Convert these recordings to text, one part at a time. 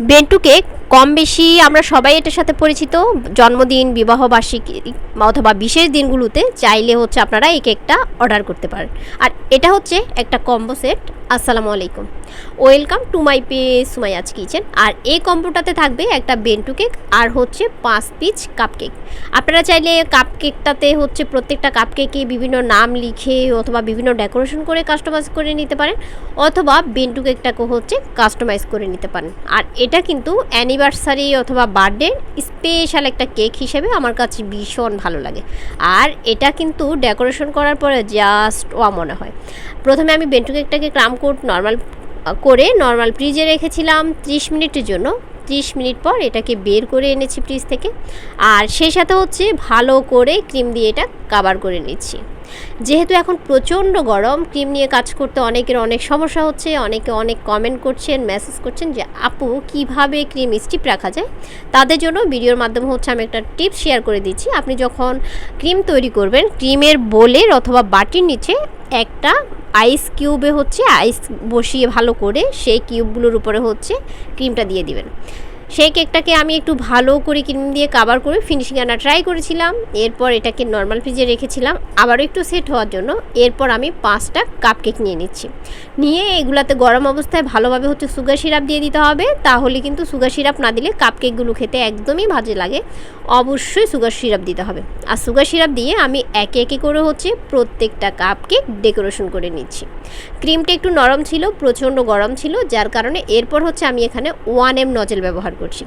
Bento cake কম বেশি আমরা সবাই এটার সাথে পরিচিত। জন্মদিন বিবাহবার্ষিকী অথবা বিশেষ দিনগুলোতে চাইলে হচ্ছে আপনারা এই কেকটা অর্ডার করতে পারেন। আর এটা হচ্ছে একটা কম্বো সেট। আসসালামু আলাইকুম। ওয়েলকাম টু মাই পে সুমাইয়াজ কিচেন। আর এই কম্বোটাতে থাকবে একটা বেন্টু কেক আর হচ্ছে পাঁচ পিচ কাপ কেক আপনারা চাইলে কাপ কেকটাতে হচ্ছে প্রত্যেকটা কাপ কেকে বিভিন্ন নাম লিখে অথবা বিভিন্ন ডেকোরেশন করে কাস্টমাইজ করে নিতে পারেন। অথবা বেন্টু কেকটাকে হচ্ছে কাস্টমাইজ করে নিতে পারেন। আর এটা কিন্তু অ্যানিভার্সারি অথবা বার্থডে স্পেশাল একটা কেক হিসেবে আমার কাছে ভীষণ ভালো লাগে। আর এটা কিন্তু ডেকোরেশন করার পরে জাস্ট ওয়া মনে হয়। প্রথমে আমি বেন্টু কেকটাকে ক্রাম কোট নর্মাল করে নর্মাল ফ্রিজে রেখেছিলাম 30 মিনিটের জন্য। 30 মিনিট পর এটাকে বের করে এনেছি ফ্রিজ থেকে। আর সেই সাথে হচ্ছে ভালো করে ক্রিম দিয়ে এটা কাভার করে নিচ্ছি। যেহেতু এখন প্রচণ্ড গরম, ক্রিম নিয়ে কাজ করতে অনেকের অনেক সমস্যা হচ্ছে, অনেকে অনেক কমেন্ট করছেন মেসেজ করছেন যে, আপু, কীভাবে ক্রিম স্টিপ রাখা যায়? তাদের জন্য ভিডিওর মাধ্যমে হচ্ছে আমি একটা টিপস শেয়ার করে দিচ্ছি। আপনি যখন ক্রিম তৈরি করবেন, ক্রিমের বোলের অথবা বাটির নিচে একটা আইস কিউবে হচ্ছে আইস বসিয়ে ভালো করে সেই কিউবগুলোর উপরে হচ্ছে ক্রিমটা দিয়ে দিবেন। সেই কেকটাকে আমি একটু ভালো করে ক্রিম দিয়ে কাবার করে ফিনিশিং আনা ট্রাই করেছিলাম। এরপর এটাকে নর্মাল ফ্রিজে রেখেছিলাম। আবারও একটু সেট হওয়ার জন্য। এরপর আমি পাঁচটা কাপ কেক নিয়ে নিচ্ছি। নিয়ে এগুলাতে গরম অবস্থায় ভালোভাবে হচ্ছে সুগার সিরাপ দিয়ে দিতে হবে। তাহলে কিন্তু সুগার সিরাপ না দিলে কাপ কেকগুলো খেতে একদমই ভাজে লাগে। অবশ্যই সুগার সিরাপ দিতে হবে। আর সুগার সিরাপ দিয়ে আমি একে একে করে হচ্ছে প্রত্যেকটা কাপ কেক ডেকোরেশন করে নিচ্ছি। ক্রিমটা একটু নরম ছিল, প্রচণ্ড গরম ছিল, যার কারণে এরপর হচ্ছে আমি এখানে ওয়ান এম নজেল ব্যবহার করছি।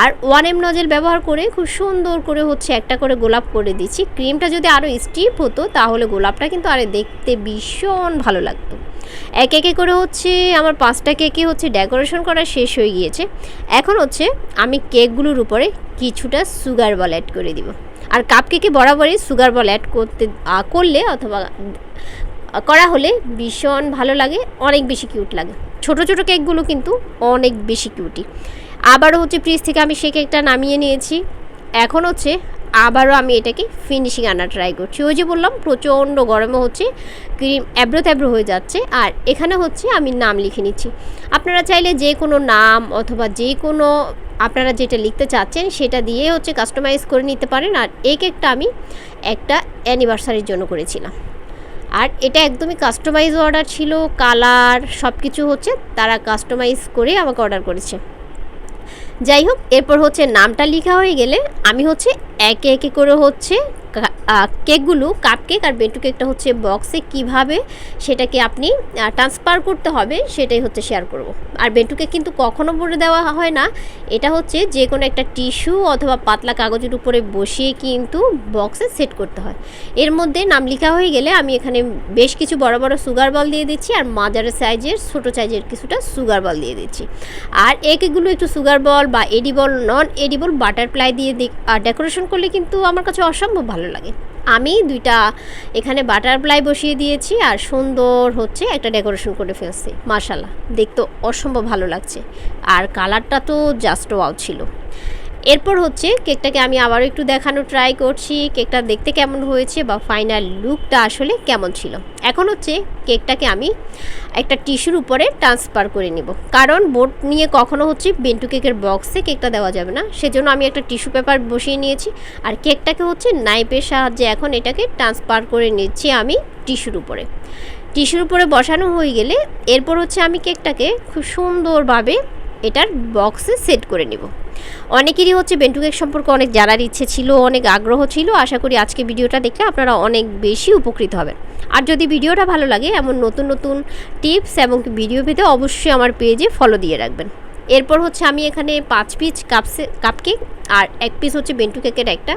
আর ওয়ান এম নজেল ব্যবহার করে খুব সুন্দর করে হচ্ছে একটা করে গোলাপ করে দিচ্ছি। ক্রিমটা যদি আরও স্টিপ হতো তাহলে গোলাপটা কিন্তু আরে দেখতে ভীষণ ভালো লাগতো। এক একে করে হচ্ছে আমার পাঁচটা কেকে হচ্ছে ডেকোরেশন করা শেষ হয়ে গিয়েছে। এখন হচ্ছে আমি কেকগুলোর উপরে কিছুটা সুগার বল অ্যাড করে দিব। আর কাপ কেকে বরাবরই সুগার বল অ্যাড করতে করলে অথবা করা হলে ভীষণ ভালো লাগে, অনেক বেশি কিউট লাগে। ছোট ছোট কেকগুলো কিন্তু অনেক বেশি কিউটি। আবারও হচ্ছে ফ্রিজ থেকে আমি সেই কেকটা নামিয়ে নিয়েছি। এখন হচ্ছে আবারও আমি এটাকে ফিনিশিং আনা ট্রাই করছি। ওই যে বললাম, প্রচণ্ড গরমে হচ্ছে ক্রিম অ্যাব্রো ত্যাব্রো হয়ে যাচ্ছে। আর এখানে হচ্ছে আমি নাম লিখে নিচ্ছি। আপনারা চাইলে যে কোনো নাম অথবা যে কোনো আপনারা যেটা লিখতে চাচ্ছেন সেটা দিয়ে হচ্ছে কাস্টমাইজ করে নিতে পারেন। আর এই কেকটা আমি একটা অ্যানিভার্সারির জন্য করেছিলাম। আর এটা একদমই কাস্টমাইজ অর্ডার ছিল। কালার সব কিছু হচ্ছে তারা কাস্টমাইজ করে আমাকে অর্ডার করেছে। যাই হোক এরপর হচ্ছে নামটা লেখা হয়ে গেলে আমি হচ্ছে একে একে করে হচ্ছে কেকগুলো কাপ কেক আর বেটু কেকটা হচ্ছে বক্সে কীভাবে সেটাকে আপনি ট্রান্সফার করতে হবে সেটাই হচ্ছে শেয়ার করব। আর বেটু কেক কিন্তু কখনো ভরে দেওয়া হয় না। এটা হচ্ছে যে কোনো একটা টিস্যু অথবা পাতলা কাগজের উপরে বসিয়ে কিন্তু বক্সে সেট করতে হয়। এর মধ্যে নাম লেখা হয়ে গেলে আমি এখানে বেশ কিছু বড় বড় সুগার বল দিয়ে দিচ্ছি আর মাঝারি সাইজের ছোটো সাইজের কিছুটা সুগার বল দিয়ে দিচ্ছি। আর এগুলো একটু সুগার বল বা এডিবল নন এডিবল বাটারফ্লাই দিয়ে ডেকোরেশন করলে কিন্তু আমার কাছে অসম্ভব ভালো লাগে। আমি দুইটা এখানে বাটারফ্লাই বসিয়ে দিয়েছি আর সুন্দর হচ্ছে একটা ডেকোরেশন করে ফেলছি মাশাল্লাহ দেখতে অসম্ভব ভালো লাগছে। আর কালারটা তো জাস্ট ওয়াও ছিল। এরপর হচ্ছে কেকটাকে আমি আবারও একটু দেখানো ট্রাই করছি, কেকটা দেখতে কেমন হয়েছে বা ফাইনাল লুকটা আসলে কেমন ছিল। এখন হচ্ছে কেকটাকে আমি একটা টিস্যুর উপরে ট্রান্সফার করে নিব। কারণ বোর্ড নিয়ে কখনো হচ্ছে বেন্টু কেকের বক্সে কেকটা দেওয়া যাবে না। সেজন্য আমি একটা টিস্যু পেপার বসিয়ে নিয়েছি। আর কেকটাকে হচ্ছে নাইপের সাহায্যে এখন এটাকে ট্রান্সফার করে নিচ্ছি আমি টিস্যুর উপরে। টিস্যুর উপরে বসানো হয়ে গেলে এরপর হচ্ছে আমি কেকটাকে খুব সুন্দরভাবে এটার বক্সে সেট করে নেব। অনেকেরই হচ্ছে বেন্টু কেক সম্পর্কে অনেক জানার ইচ্ছে ছিল, অনেক আগ্রহ ছিল। আশা করি আজকে ভিডিওটা দেখলে আপনারা অনেক বেশি উপকৃত হবেন। আর যদি ভিডিওটা ভালো লাগে, এমন নতুন নতুন টিপস এবং ভিডিও পেতে অবশ্যই আমার পেজে ফলো দিয়ে রাখবেন। এরপর হচ্ছে আমি এখানে পাঁচ পিস কাপসে কাপকেক আর এক পিস হচ্ছে বেন্টু কেকের একটা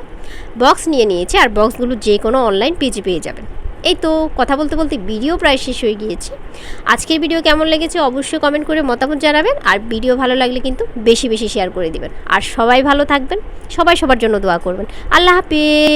বক্স নিয়ে নিয়েছি। আর বক্সগুলো যে কোনো অনলাইন পেজে পেয়ে যাবেন। এই তো কথা বলতে বলতে ভিডিও প্রায় শেষ হয়ে গিয়েছে। আজকের ভিডিও কেমন লেগেছে অবশ্যই কমেন্ট করে মতামত জানাবেন আর ভিডিও ভালো লাগলে কিন্তু বেশি বেশি শেয়ার করে দিবেন। আর সবাই ভালো থাকবেন, সবাই সবার জন্য দোয়া করবেন। আল্লাহ হাফিজ।